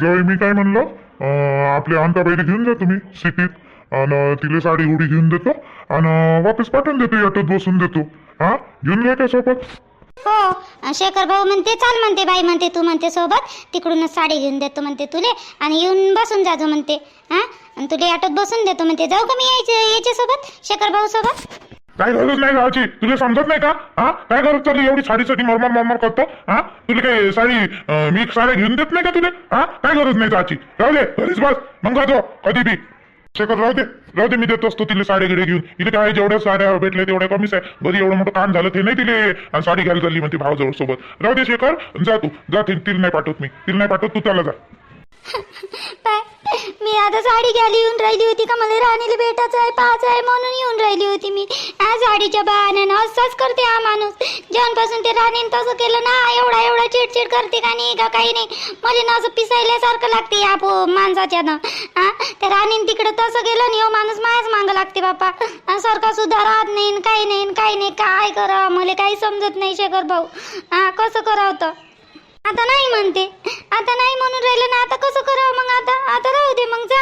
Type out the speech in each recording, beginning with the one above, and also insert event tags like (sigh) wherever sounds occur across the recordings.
जवळ मी काय म्हणलं? अं, आपल्या अंताबाईला घेऊन जा तुम्ही सिटीत. आणि तिला साडी उडी घेऊन देतो. आणि वापस पाठवून देतो ऑटोत बसून देतो. हा? घेऊन जा का सोबत? हो. शेखर भाऊ म्हणते चाल म्हणते बाई म्हणते तू म्हणते सोबत. तिकडूनच साडी घेऊन देतो म्हणते तुले. आणि येऊन बसून जाजो म्हणते. हा? आणि तुले ऑटोत बसून देतो म्हणते. जाऊ का मी यायचे यायच्या सोबत? शेखर भाऊ सोबत? काय गरज नाही जायची तुला समजत नाही का? हा? काय गरज चालली? एवढी साडीसाठी मरमर मरमर करतो? हा? तुला काय साडी अं, मी साड्या घेऊन देत नाही का तुला? हा? काय गरज नाही जायची राहू दे घरीच बस. मग जातो कधी बी. शेखर राहू दे. राहू दे मी देत असतो तिला साडी गिडे घेऊन. इथे काय जेवढ्या साड्या भेटल्या तेवढ्या कमीच आहे. घरी एवढं मोठं काम झालं ते नाही तिले. आणि साडी घ्यायला चालली म्हणते भावाजवळ सोबत. राहू दे शेखर. जा तू. जा ति- तिला नाही पाठवत मी. तिला नाही पाठवत तू त्याला जा. काय मी आता साडी घ्यायला येऊन राहिली होती का? मला राणीला भेटायचं आहे पाहायचं आहे म्हणून येऊन राहिली होती मी. या साडीच्या बहाण्यानं असंच करते हा माणूस. जेवणपासून ते राणीने तसं केलं ना एवढा एवढा चिडचिड करते का नाही का काही नाही. मला ना असं पिसायल्यासारखं लागते या पो माणसाच्या ना हा त्या राणीनं तिकडं तसं केलं नाही हो माणूस मायाच मागं लागते बापा हा, सुद्धा राहत नाही काही नाही काही नाही. काय करावं? मला काही समजत नाही शेखर भाऊ. हा कसं करावं तर? आता नाही म्हणते. आता नाही म्हणून राहिलं ना आता कसं करावं मग आता? आता राहू दे मग जा.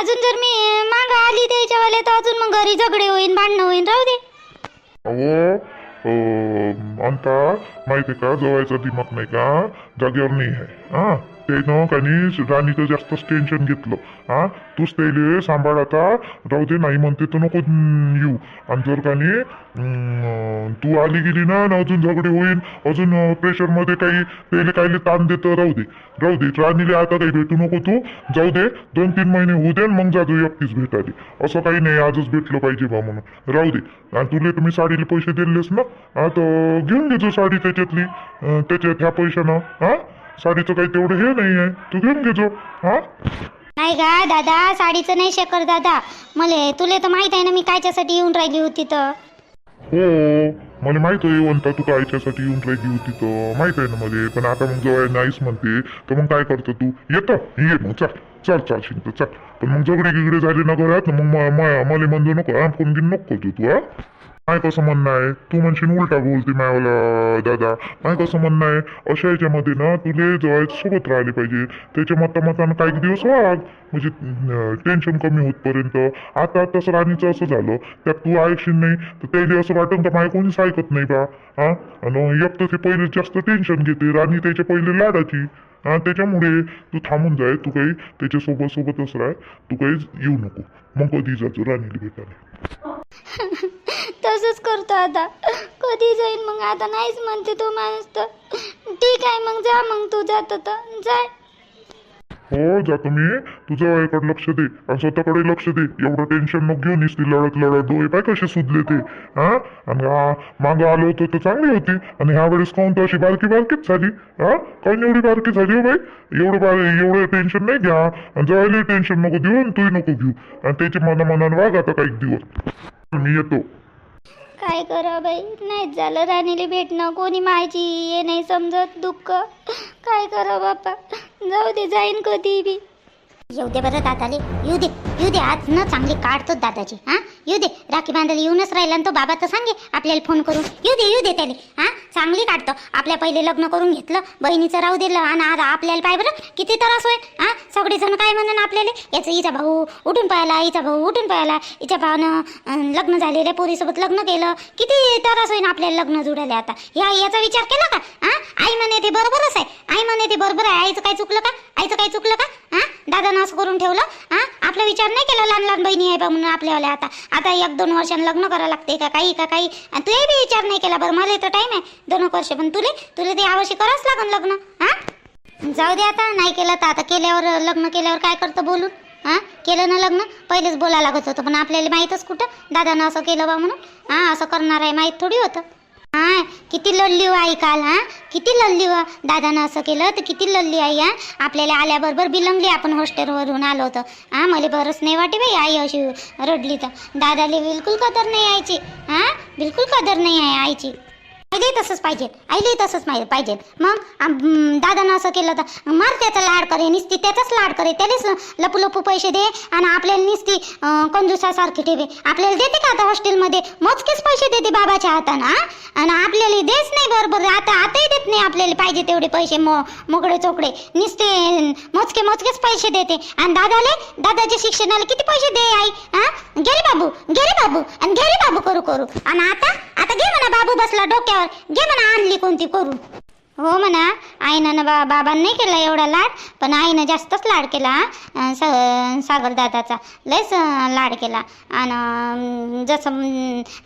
अजून जर मी माग आली त्याच्यावाले तर अजून मग घरी झगडे होईन भांडणं होईन राहू दे. अहो अंता माहिती का? जवळचा दिमाग नाही का? जागेवर नाही आहे हा? त्यानं कानी राणीचं जास्तच टेन्शन घेतलं. हा? तूच त्याले सांभाळ आता. राहू दे नाही म्हणते तर नको येऊ. आणि जर कानी तू आली गेली ना आणि अजून झगडे होईल अजून प्रेशरमध्ये काही त्याला काहीले ताण देतं राहू दे. राहू दे राणीले आता काही भेटू नको तू. जाऊ दे दोन तीन महिने होऊ दे मग जातो एकटीच भेटाली असं काही नाही आजच भेटलं पाहिजे बा म्हणून. राहू दे. आणि तुला तुम्ही साडीला पैसे दिलेस ना. आता घेऊन घेतो साडी त्याच्यातली त्याच्यात ह्या पैशानं. हा? साडीचं काही तेवढं हे नाही आहे तू घेऊन घेतो हा? नाही का दादा साडीचं नाही शेखर दादा. मले तुले तर माहीत आहे ना मी कायच्यासाठी येऊन राहिली होती तर. हो. मला माहीत आहे वंता तू कायच्यासाठी येऊन राहिली होती तर. माहीत आहे ना मला. पण आता मग जवळ नाहीच म्हणते तर मग काय करतो तू? येतं. ये मग चल. चल चल शिंक चल. पण मग झगडे गिगडे झाले ना घरात मग मला म्हणतो नको आम फोन घेऊन नको तू तू हा? काय कसं म्हणणं आहे? तू म्हणशील उलटा बोलते मायावाला दादा. काय कसं म्हणणं आहे? अशा याच्यामध्ये ना तुले जवळ सोबत राहिले पाहिजे. त्याच्या मता मतानं काही दिवस वाग. म्हणजे टेन्शन कमी होतपर्यंत. आता तसं राणीचं असं झालं. त्यात तू ऐकशील नाही तर त्याला असं वाटत का माय कोणी ऐकत नाही बा. हा? आणि एक तर ते पहिले जास्त टेन्शन घेते राणी त्याच्या पहिले लाडाची. हा त्याच्यामुळे तू थांबून जाय तू काही त्याच्यासोबत सोबतच राह. तू काही येऊ नको. मग कधी जातो राणीला भेटायला? (laughs) तसंच करतो आता. कधी जाईन मग? आता नाहीच म्हणते तो माणूस तर. ठीक आहे मग जा मग तू जात तर. जाय. हो जातो मी. तुझ्या वयाकडे लक्ष दे. आणि स्वतःकडे लक्ष दे. एवढं टेन्शन नको घेऊन ती लढत लढत. डोळे पाय कसे सुधले ते. हा? आणि मागं आलो होतो तर चांगली होती. आणि ह्या वेळेस काहून तर अशी बारकी बारकीच झाली? हा? काही एवढी बारकी झाली हो बाई? एवढं बार एवढं टेन्शन नाही घ्या. आणि जवळ टेन्शन नको देऊ आणि तूही नको घेऊ. आणि त्याची मना मनानं वाग आता काही दिवस. मी येतो. काय करा बाई? नाही झालं राणीला भेटणं. कोणी माझी हे नाही समजत दुःख. काय करा बापा? जाऊ दे जाईन कधी बी. येऊ दे बरं दादाले. येऊ दे. येऊ दे आज न चांगली काढतो दादाची हा? येऊ दे राखी बांधायला येऊनच राहिला आणि तो बाबा तर सांगे आपल्याला फोन करून. येऊ दे येऊ दे त्याले हा? चांगली काढतो आपल्या पहिले लग्न करून घेतलं बहिणीचं राहू दिलं आणि आज आपल्याला पाय बरं किती त्रास होय हा? सगळेजण काय म्हणून आपल्याला? याचं हिचा भाऊ उठून पाहिला हिचा भाऊ उठून पाहिला हिच्या भावानं लग्न झालेल्या पोरीसोबत लग्न केलं. किती त्रास होईन आपल्याला लग्न जुडाले आता? ह्या याचा विचार केला का? हा? आई म्हणे ते बरोबरच आहे. आई म्हणे ते बरोबर आहे. आईचं काय चुकलं का? आईचं काय चुकलं का? हा? दादानं असं करून ठेवलं हा? आपला विचार नाही केला लहान लहान बहिणी आहे बा म्हणून आपल्यावाल्या आता. आता एक दोन वर्षांनी लग्न करावं लागते का काही का काही. आणि तुही बी विचार नाही केला बरं मला तर टाईम आहे दोन एक वर्ष. पण तुले तुला ते यावर्षी करावंच लागन लग्न हा? जाऊ दे आता नाही केलं तर आता केल्यावर लग्न केल्यावर काय करतं बोलून? हा? केलं ना लग्न पहिलेच बोलायला लागत होतं. पण आपल्याला माहीतच कुठं? दादानं असं केलं बा म्हणून. हा असं करणार आहे माहीत थोडी होतं. हा किती लढली हो आई काल हा? किती लढली हो दादानं असं केलं तर किती लढली आई हा? आपल्याला आल्याबरोबर बिलंगली आपण हॉस्टेलवरून आलो होतं. हा मला बरंच नाही वाटे बाई आई अशी रडली तर. दादाला बिलकुल कदर नाही आईची हा? बिलकुल कदर नाही आहे आईची. आईले तसंच पाहिजे. आईले तसंच माहि- पाहिजे. मग दादानं असं केलं तर मार त्याचा लाड करे निस्ती त्याचाच लाड करे त्यानेच लपू लपू पैसे दे आणि आपल्याला निस्ती कंजुसासारखी ठेवे. आपल्याला देते का आता हॉस्टेलमध्ये? मोजकेच पैसे देते बाबाच्या हातानं आणि आपल्याला देच नाही बरोबर आता आताही देत नाही आपल्याला पाहिजे तेवढे पैसे मो मोकळे चोकडे निस्ते मोजके मोजकेच पैसे देते. आणि दादाले दादाच्या शिक्षणाला किती पैसे दे आई हा? गेले बाबू गेले बाबू आणि गेले बाबू करू करू. आणि आता आता घे म्हणा बाबू बसला डोक्यावर. घे म्हणा आणली कोणती करू. हो म्हणा आईनं ना बा बाबांनी नाही केला एवढा लाड पण आईनं जास्तच लाड केला स सागर दादाचा लयच लाड केला. आणि जसं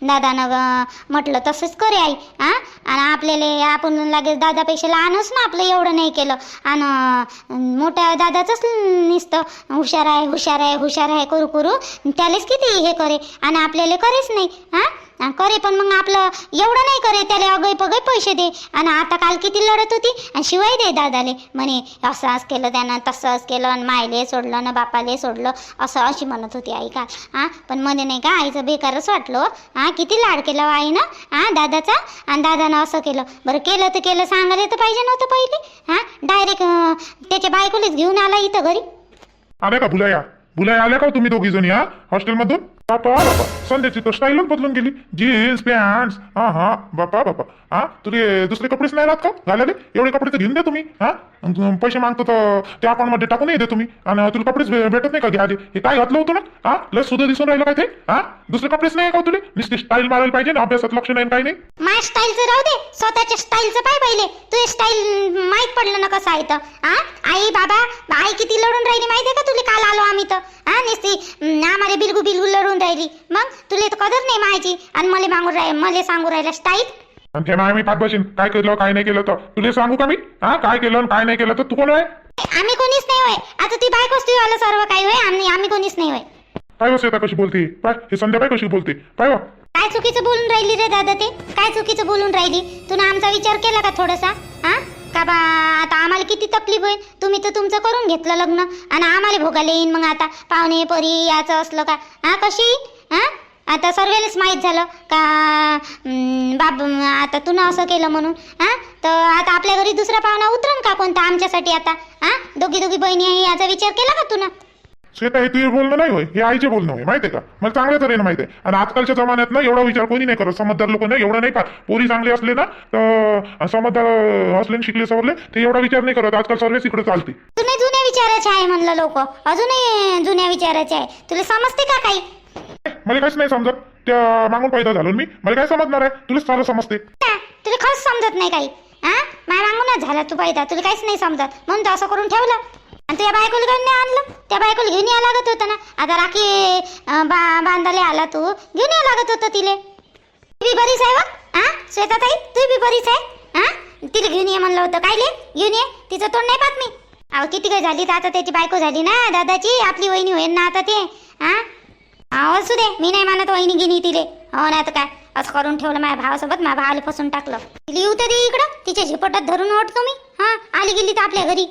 दादानं म्हटलं तसंच करे आई हा. आणि आपल्याला आपण लागेल दादापेक्षा लहानच ना आपलं एवढं नाही केलं. आणि मोठ्या दादाचंच नुसतं हुशार आहे हुशार आहे हुशार आहे करू करू. त्यालाच किती हे करे. आणि आपल्याला करेच नाही हा. करे पण मग आपलं एवढं नाही करे त्याला अगय पगय पैसे दे. आणि आता काल किती लढत होती? आणि शिवाय दे दादाले. म्हणे असं असं केलं त्यानं तसंच केलं आणि मायले सोडलं ना बापाले सोडलं असं अशी म्हणत होती आई का हां पण मध्ये नाही का आईचं बेकारच वाटलं हो. हां. किती लाड केला हो आईनं? हां दादाचा? आणि दादानं असं केलं. बरं केलं तर केलं सांगायला तर पाहिजे नव्हतं पहिले. हां डायरेक्ट त्याच्या बायकोलीच घेऊन आला इथं घरी. आल्या का बुलाया बुलाया आल्या का हो तुम्ही दोघी जणी हा? हॉस्टेलमधून? बापा बापा. संध्याची तर स्टाईलच बदलून गेली. जीन्स पॅन्ट हा हा बापा बापा. हा? तुले दुसरे कपडेच नाही राहत का हो? घालायला? एवढे कपडे तर घेऊन द्या तुम्ही हा? अन पैसे मागतो तर त्या अकाउंटमध्ये टाकून येते तुम्ही. आणि तुला कपडेच भे- भेटत नाही का घ्यायला हे काय घातलं होतं ना? हा? लस सुद्धा दिसून राहिलं काय ते? हा? दुसरे कपडेच नाही का हो तुले? नुसते स्टाईल मारायला पाहिजे ना अभ्यासात लक्ष नाही काही नाही. स्टाईलचं राहू दे. स्वतःच्या स्टाईलचं पाय पहिले. तुझे स्टाईल माहीत पडलं ना कसं आहे तर. हा आई बाबा आई किती लढून राहिली माहिती आहे का तुला? काल आलो आम्ही तर. हा निस्ती? आम्हाला बिलगू बिलगू लढून राहिली. मग? तुला तर कदर नाही माहिती. आणि मला मागून राह मला सांगू राहिला स्टाईल आणि ते मी पाच बसीन. काय केलं काय नाही केलं तर? तुला सांगू का मी? हा काय केलं आणि काय नाही केलं तर तू कोण आहे आम्ही कोणीच नाही होय. आता ती बायकोच तू आलं सर्व काही होय. आम्ही आम्ही कोणीच नाही होय. काय बस कशी बोलते? पाय हे संध्याकाळी कशी बोलते? पाय वा काय चुकीचं बोलून राहिली रे दादा ते? काय चुकीचं बोलून राहिली? तुला आमचा विचार केला का थोडासा? हा? का बा आता आम्हाला किती तकलीफ होईल? तुम्ही तर तुमचं करून घेतलं लग्न. आणि आम्हाला भोगायला येईन मग आता. पाहुणे परी याचं असलं का? हा कशी? हा? आता सर्वेलाच माहीत झालं का बाब आता तू असं केलं म्हणून. हा? तर आता आपल्या घरी दुसरा पाहुणा उतरन का कोणता आमच्यासाठी आता? हा? दोघी दोघी बहिणी आहे याचा विचार केला का तुला श्वेता हे तुझे बोलणं नाही होय हे आईचे बोलणं होय माहितीये का? मला चांगल्या तऱ्हेने माहिती आहे आणि आजकालच्या जमान्यात ना एवढा विचार कोणी नाही करत. समजदार लोक ना एवढा नाही पाहत. पोरी चांगले असले ना तर समजदार असले आणि शिकले सवरले ते एवढा विचार नाही करत. आजकाल सर्वच इकडे चालते. जुने जुन्या विचाराचे आहे म्हणलं लोक. अजूनही जुन्या विचाराचे आहे. तुला समजते का काही? मला काहीच नाही समजत. त्या मागून पैदा झालो मी. मला काय समजणार आहे? तुलाच चालू समजते. तुला खरंच समजत नाही काही. हा? मागूनच झाला तू पाहिजे तुला काहीच नाही समजत. म्हणून तू असं करून ठेवलं. आणि त्या बायकोला नाही आणलं. त्या बायकोला घेऊन या लागत होतं ना. आता राखी बा बांधाले आला तू. घेऊन या लागत होतं तिले. ती बी बरीच आहे वा. हा श्वेताताई तू बी बरीच आहे. हा तिला घेऊन ये म्हणलं होतं. काय ले घेऊन ये. तिचं तोंड नाही पाहत मी. अहो किती काय झाली तर आता त्याची बायको झाली ना दादाची? आपली वहिनी होईल ना आता ते. हा अहो असू दे. मी नाही मानत वहिनी गिनी तिले. हो नाही आता काय? असं करून ठेवलं माझ्या भावासोबत. माझ्या भावाला फसून टाकलं. तिला येऊ तरी दे इकडं. तिच्या झिपटात धरून ओढतो मी. हा आली गेली तर आपल्या घरी.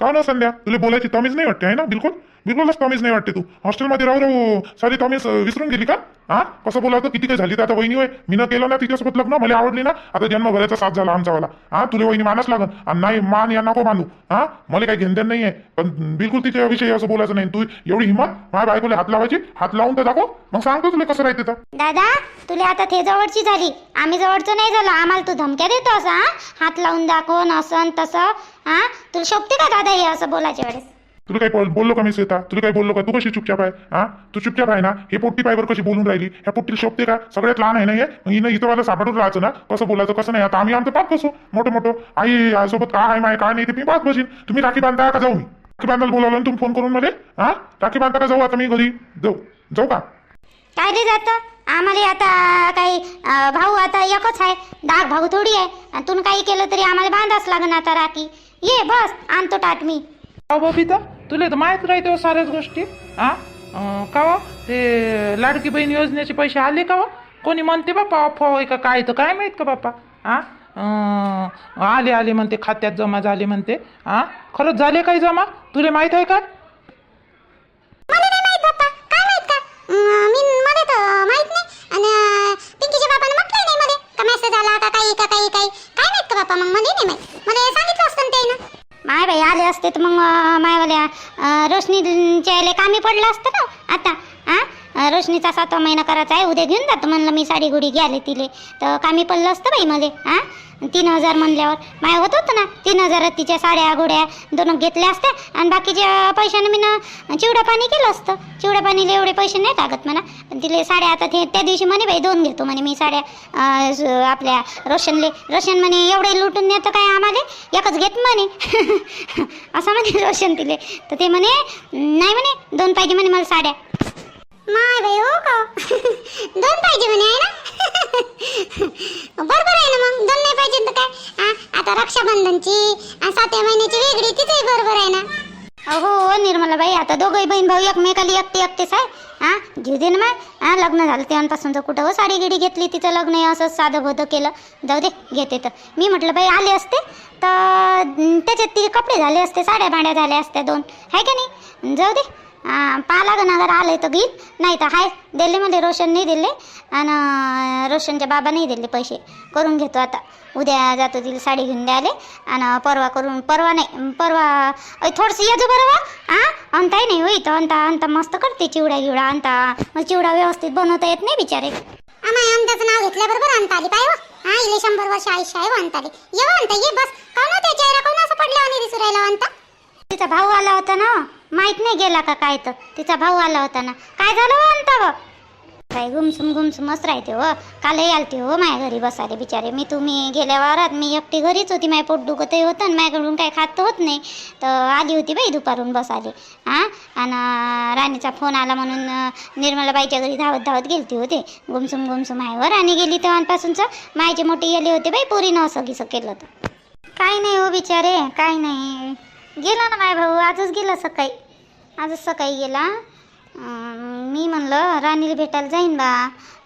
का ना संध्या? तुला बोलायची तमीज नाही वाटते आहे ना बिलकुल? बिलकुलच तमीज नाही वाटते तू. हॉस्टेलमध्ये राहू राहू. सारी तमीज विसरून गेली का? हा? कसं बोलावतं किती काही झाली तर आता वहिनी होय. मी न केलं ना तिच्यासोबत लग्न मला आवडली ना. आता जन्मभराचा साथ झाला आमचा वाला हा? तुला वहिनी मानच लागन. आणि नाही मान या नको मानू. हा? मला काही घेणदेण नाही आहे पण बिलकुल तिच्याविषयी असं बोलायचं नाही. तू एवढी हिंमत माझ्या बायकोला हात लावायची? हात लावून तर दाखव. मग सांगतो तुला कसं राहते तर. दादा तुला आता ते जवळची झाली. आम्ही जवळचं नाही झालं. आम्हाला तू धमक्या देतो असं हा? हात लावून दाखव असं तसं. हा? तुला शोभते का दादा हे असं बोलायच्या वेळेस? तुला बोल- बोललो का मी श्वेता? तुला काही बोललो का? तू कशी चुपचाप आहे? हा? तू चुपचाप आहे ना? हे पोट्टी पायवर कशी बोलून राहिली? ह्या पोट्टीला शोभते का? सगळ्यात लहान आहे ना हे? मग हिनं इथं मला सापडून राहायचं ना? कसं बोलायचं कसं नाही? आता आम्ही आमचं पाहत बसू. मोठं मोठं. आई सोबत काय आहे माय काय नाही ते मी पाहत बसीन. तुम्ही राखी बांधता का? जाऊ मी. राखी बांधायला बोलावलं ना तुम्ही फोन करून मला हा? राखी बांधता का? जाऊ आता मी घरी. जाऊ. जाऊ का? काय रे जातं? आम्हाला आता काही भाऊ आता एकच आहे. डाग भाऊ थोडी आहे. आणि तू काही केलं तरी आम्हाला बांधाच लागन आता राखी. ये बस आणतो टाट मी. अहो बबिता. तुला तर माहीत राहते हो साऱ्याच गोष्टी. हा कावा का हो? ते लाडकी बहीण योजनेचे पैसे आले का हो? कोणी म्हणते बापा अफवा होय का काय तर काय माहीत का बापा? हा आले आले म्हणते खात्यात जमा झाले म्हणते. हा खरंच झाले काही जमा? तुला माहीत आहे का? रोशनीच्याले रोशनीच्या कामी पडलं असतं ना. आता हा रोशनीचा सातवा महिना करायचा आहे उद्या घेऊन जातो म्हणलं मी साडी गुडी घ्याले तिले. तर कामी पडलं असतं बाई मला हा तीन हजार म्हणल्यावर. माय होत होतं ना तीन हजारात तिच्या साड्या गोड्या दोन घेतल्या असत्या आणि बाकीच्या पैशानं मी ना चिवडा पाणी केलं असतं. चिवडा पाणीला एवढे पैसे नाही लागत मला पण तिले साड्या आता ते त्या दिवशी म्हणे बाई दोन घेतो म्हणे मी साड्या. आपल्या रोशनले. रोशन म्हणे एवढे लुटून नेतं काय आम्हाला? एकच घेत म्हणे. (laughs) असं म्हणे रोशन तिले. तर ते म्हणे नाही म्हणे दोन पाहिजे म्हणे मला साड्या. माय बाई हो का? (laughs) दोन पाहिजे म्हणे आहे ना? (laughs) बरोबर आहे ना मग दोन नाही पाहिजे तर काय? आता रक्षाबंधनची आणि सातव्या महिन्याची वेगळी तिथे बरोबर आहे ना? अहो हो निर्मला बाई आता दोघंही बहीण भाऊ एकमेकाला एकटे एकटेच आहे हा घेऊ दे ना माय हा लग्न झालं तेव्हापासून तर कुठं हो साडी गिडी घेतली तिचं लग्न आहे असंच साधं भोधं केलं. जाऊ दे घेते तर. मी म्हटलं बाई आले असते तर अं, त्याच्यात तिचे कपडे झाले असते साड्या भांड्या झाल्या असत्या दोन. आहे का नाही? जाऊ दे. पहा लागन अगर आले तर घेईल नाही तर हाय दिले मध्ये रोशन नाही दिले आणि रोशनच्या बाबा नाही दिले पैसे. करून घेतो आता. उद्या जातो तिला साडी घेऊन द्यायले आणि परवा करून परवा नाही परवा थोडंसं येतो बरोबर. हा अंताही नाही होई तर अंता अंता मस्त करते चिवडा गिवडा अंता मग चिवडा व्यवस्थित बनवता येत नाही बिचारे. आम्हा आमच्याचं नाव घेतल्याबरोबर आणता आली पाय हो. हा इले शंभर वर्ष आयुष्य आहे हो आणता आली ये हो आणता ये बस. काऊन होते चेहरा? काऊन असं पडलं आणि दिसू राहिला आणता? तिचा भाऊ आला होता ना. माहीत नाही गेला का काय तर. तिचा भाऊ आला होता ना. काय झालं हो अंता व काय गुमसुम गुमसुमच राहते हो. कालही आलते हो माझ्या घरी बसाले बिचारे. मी तुम्ही गेल्या वारात मी एकटी घरीच होती. माझ्या पोट दुखतही होतं आणि माझ्याकडून काय खात तर होत नाही. तर आली होती बाई दुपारून बसाले हां? आणि राणीचा फोन आला म्हणून निर्मलाबाईच्या घरी धावत धावत गेलती होते गुमसुम गुमसुम आहे. व राणी गेली तेव्हापासूनच मायचे मोठी गेले होते बाई पोरीनं असं गिसं केलं तर काही नाही हो बिचारे. काही नाही. गेला ना माय भाऊ आजच गेला सकाळी. आजच सकाळी गेला. मी म्हणलं राणीला भेटायला जाईन बा.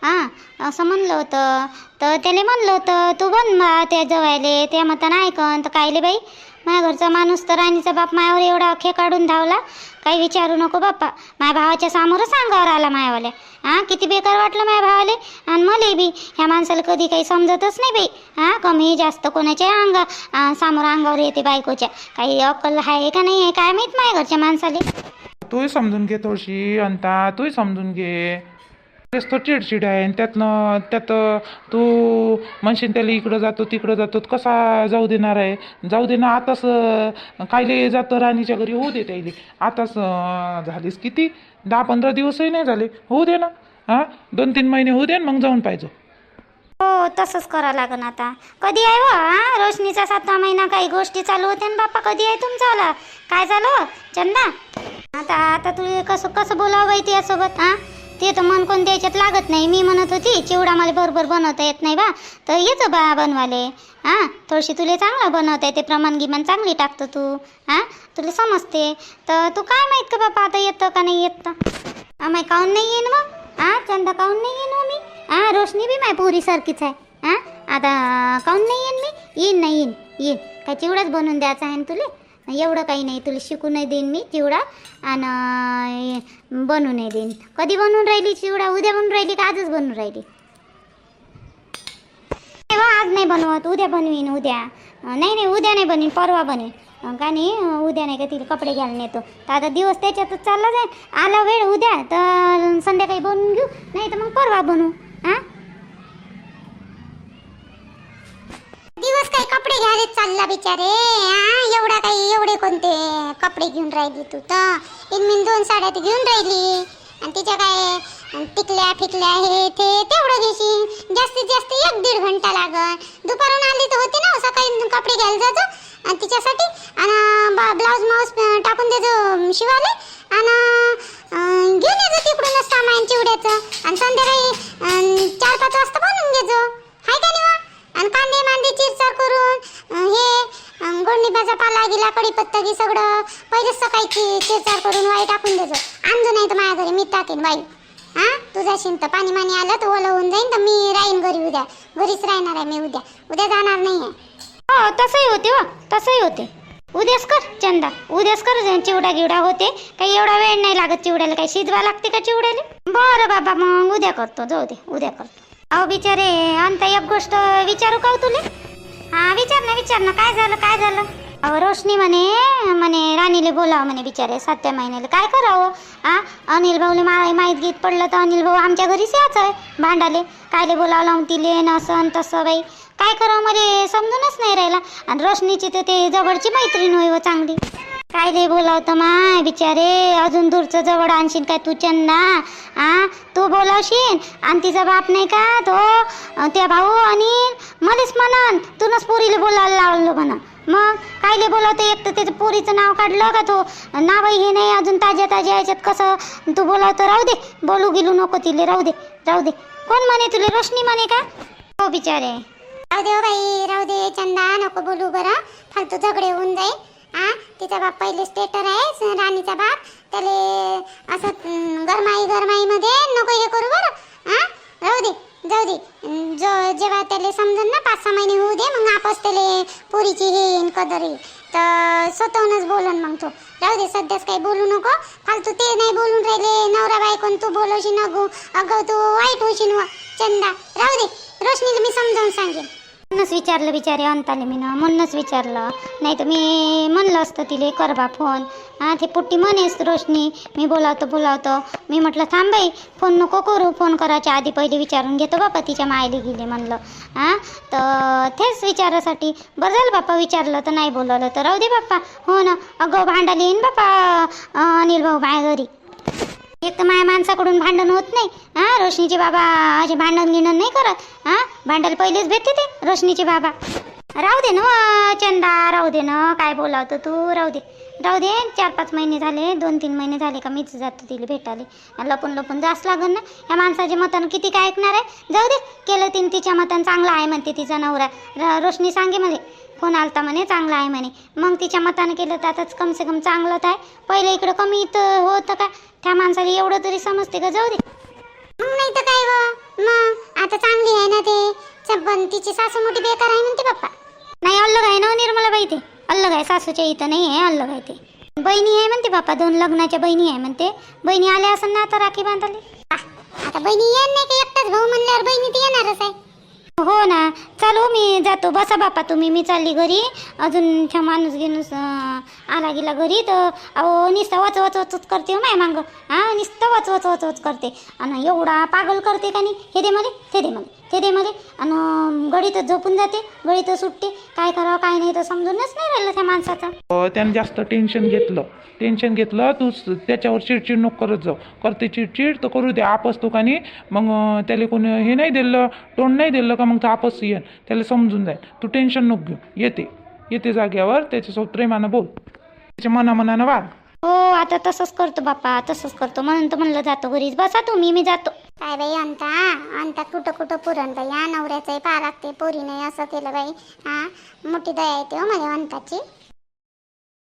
हां असं म्हणलं होतं. तर त्याने म्हणलं होतं तू बन बा त्या जवायले त्या मतानं ऐकन तर कायले बाई? माझ्या घरचा माणूस तर राणीचा बाप मायावर एवढा अखे काढून धावला काही विचारू नको बाप्पा. माझ्या भावाच्या समोरच अंगावर आला मायावाल्या. हां किती बेकार वाटलं माझ्या भावाले. आणि मले बी ह्या माणसाला कधी काही समजतच नाही बाई. हां कमी जास्त कोणाच्या अंगा अं, समोर अंगावर येते बायकोच्या. काही अक्कल आहे का नाही आहे काय माहीत माझ्या घरच्या माणसाले. तूही समजून घे थोडीशी अंता तूही समजून घे. तेच तो चिडचिड आहे आणि त्यातनं त्यात तू म्हणशील त्याला इकडं जातो तिकडं जातो कसा जाऊ देणार आहे? जाऊ दे ना आताच कायले जातं राणीच्या घरी होऊ दे त्याले आताच झालीस किती? दहा पंधरा दिवसही नाही झाले. होऊ दे ना. हां? दोन तीन महिने होऊ दे ना मग जाऊन पाहिजे. हो तसंच करावं लागन आता. कधी आहे व हा? रोशनीचा सातवा महिना काही गोष्टी चालू होत्या ना बाप्पा कधी आहे तुमचं काय झालं? चंदा? आता आता तू कसं कसं बोलावं बाई तिच्यासोबत हां? ते तर मन कोणत्या याच्यात लागत नाही. मी म्हणत होती चिवडा मला बरोबर बनवता येत नाही बा. तर येतो बा बनवाले हां? थोडीशी तुला चांगलं बनवता येते प्रमाण गिमान चांगली टाकतं तू. हां? तुला समजते. तर तू काय माहीत का बापा आता येतं का नाही येत? तर आम्ही काऊन नाही येईन मग? हां? चंदा काऊन नाही येईन मग मी? हां? रोशनी बी माय पोरीसारखीच आहे. हां? आता काऊन नाही येईन मी? येईन नाही येईन. येईन. काय चिवडाच बनवून द्यायचा आहे ना तुला? एवढं काही नाही. तुला शिकू नाही देईन मी चिवडा. आणि बनवू नाही देईन. कधी बनवून राहिली चिवडा? उद्या बनवून राहिली का आजच बनवून राहिली? नाही बा, आज नाही बनवत. उद्या बनवीन उद्या. नाही नाही उद्या नाही बनवीन परवा बनवीन का नाही? उद्या नाही का तिला कपडे घ्यायला नेतो. तर आता दिवस त्याच्यातच चालला जाईल. आला वेळ उद्या तर संध्याकाळी बनवून घेऊ. नाही तर मग परवा बनवू. हां? काय कपडे घ्यायला चालला बिचारे? हा एवढा काही एवढे कोणते कपडे घेऊन राहिली तू तर? इनमिन दोन साड्या ती घेऊन राहिली. आणि तिच्या काय टिकल्या फिकल्या हे ते तेवढं घेशील जास्तीत जास्त एक दीड घंटा लागल. दुपारून आली तर होती ना हो, सकाळी कपडे घ्यायला जातो आणि तिच्यासाठी आणि ब्लाऊज माऊस टाकून द्यायचो शिवाले. आणि घेऊन येतो तिकडूनच सामान चिवड्याचं. आणि संध्याकाळी कढीपत्ता सगळं. पहिलेच सकाळची चि- चिरचार करून वाई टाकून देतो आणजो नाही तर माझ्या घरी मी टाकेन वाई. हा? तुझा शिंत पाणी माणी आलं तर ओलं होऊन जाईन तर मी राहीन घरी उद्या. घरीच राहणार आहे मी उद्या. उद्या जाणार नाही आहे हो तसंही होते हो तसंही होते. उद्याच कर चंदा. उद्याच कर चिवडा गिवडा होते. काही एवढा वेळ नाही लागत चिवड्याला. काही शिजवा लागते का चिवड्याला? बरं बाबा मग उद्या करतो. जाऊ दे उद्या करतो. अहो बिचारे अंत एक गोष्ट विचारू का हो तुले? हा विचार ना विचार ना. काय झालं काय झालं? अहो रोशनी म्हणे म्हणे राणीले बोलावं म्हणे बिचारे सातव्या महिन्याला. काय करावं? आ? अनिल भाऊले मा माहीत गीत पडलं तर अनिल भाऊ आमच्या घरीच याच आहे भांडाले. कायले बोलावं लावून तिले न तसं बाई. काय करावं मला? समजूनच नाही राहिला. आणि रोशनीची तर ते जवळची मैत्रीण होई व हो चांगली. काय रे बोलावतं माय? बिचारे अजून दूरचं जवळ आणशील काय तू चंदा? आ? तू बोलावशील? आणि तिचा बाप नाही का तो? त्या भाऊ आणि मलेच म्हणन तूनच पोरीला बोलायला लावलं म्हणा मग कायले बोलावते? एक तर त्याचं पोरीचं नाव काढलं का तो? नावही हे नाही अजून ताज्या ताज्या याच्यात कसं तू बोलावतं? राहू दे बोलू गेलू नको तिले राहू दे राहू दे. कोण म्हणे तुले? रोशनी म्हणे का? हो बिचारे. राहू दे हो बाई राहू दे चंदा नको बोलू बरं. फालतू झगडे होऊन जाईल. आ तिचा बाप पहिले स्टेटर आहे राणीचा बाप. त्याले असं गरमाई गरमाईमध्ये नको हे करू बरं. आ राहू दे जाऊ दे. जो जेव्हा त्याले समजून ना पाच सहा महिने होऊ दे मग आपस त्याले पोरीची हे येईन कदर येईल तर स्वतःहूनच बोलन मग तो. राहू दे सध्याच काही बोलू नको. फालतू ते नाही बोलून राहिले. नवरा बायकोन तू बोलवशील अगो अगं तू वाईट होशील व. चंदा राहू दे. रोशनीला मी समजावून सांगेन. म्हणूनच विचारलं बिचारे अंताले मी ना म्हणूनच विचारलं. नाही तर मी म्हणलं असतं तिले कर बा फोन. हां ते पुट्टी म्हणेस रोशनी. मी बोलावतो बोलावतो. मी म्हटलं थांबाई फोन नको करू. फोन करायच्या आधी पहिले विचारून घेतो बापा तिच्या मायले गेले म्हणलं. हां तर तेच विचारासाठी. बरं झालं बाप्पा विचारलं तर नाही बोलवलं तर. राहू दे बाप्पा. हो ना. अगं भांडायला येईन बाप्पा. अनिल भाऊ माया घरी. एक तर माझ्या माणसाकडून भांडण होत नाही. हा रोशनीचे बाबा असे भांडण गिणण नाही करत. हां भांडल पहिलेच भेटते ते रोशनीचे बाबा. राहू दे ना चंदा राहू दे ना काय बोलावतो तू राहू दे. राहू दे चार पाच महिने झाले दोन तीन महिने झाले का मीच जातो तिला भेटाले लपून लपून जास लागन ना. या माणसाचे मतन किती काय ऐकणार आहे? जाऊ दे केलं तीन तिच्या मतन चांगलं आहे म्हणते तिचा नवरा. र- रोशनी सांगे मध्ये फोन आलता म्हणे चांगला आहे म्हणे. मग तिच्या मतानं केलं तर आताच कम से कम चांगलंच आहे. पहिले इकडं कमी इथं होतं का? त्या माणसाला एवढं तरी समजते का? जाऊ दे. मग नाही तर काय ग? मग पण तिची सासू मोठी बेकार आहे म्हणते पप्पा नाही अलग आहे ना हो निर्मला बाई ते. अलग आहे सासूच्या इथं नाही आहे अलग आहे ते. बहिणी आहे म्हणते बाप्पा दोन लग्नाच्या बहिणी आहे म्हणते. बहिणी आल्या असं ना आता राखी बांधली आता बहिणी येणार नाही का एकटाच भाऊ म्हणल्यावर बहिणी ती येणारच आहे. हो ना चालू हो मी जातो. बसा बापा तुम्ही मी चालली घरी. अजून त्या माणूस घेणूस आला गेला घरी तर अहो नुसतं वच वच वच करते हो माय मांग. हा नुसतं वच वच वच वच करते. आणि एवढा पागल करते का नाही? हे दे मला ते दे मला. ते दे आणि गडीतच झोपून जाते गडीतच सुटते. काय करावं काय नाही तर समजूनच नाही राहिलं त्या माणसाचं. अ, त्यानं जास्त टेन्शन घेतलं. टेन्शन घेतलं तू स- त्याच्यावर चिडचिड नको करत जाऊ. करते चिडचिड तर करू दे. आपस तो का नाही मग अ, त्याला कोणी हे नाही दिलं तोंड नाही दिलं का मग तो आपस येईन त्याला समजून जाईल तू टेन्शन नको घेऊ. येते. येते जाग्यावर त्याच्यासोबत प्रेमानं बोल. त्याच्या मनामनानं वाग. हो आता तसंच करतो बापा तसंच करतो. म्हणून तर म्हणलं जातो घरीच. बसा तुम्ही मी जातो. काय बाई अंता? अंता कुठं कुठं पुरण बाई? हा नवऱ्याचंही पा ते पोरीने असं केलं बाई. हा मोठी दया येते हो माझ्या अंताची.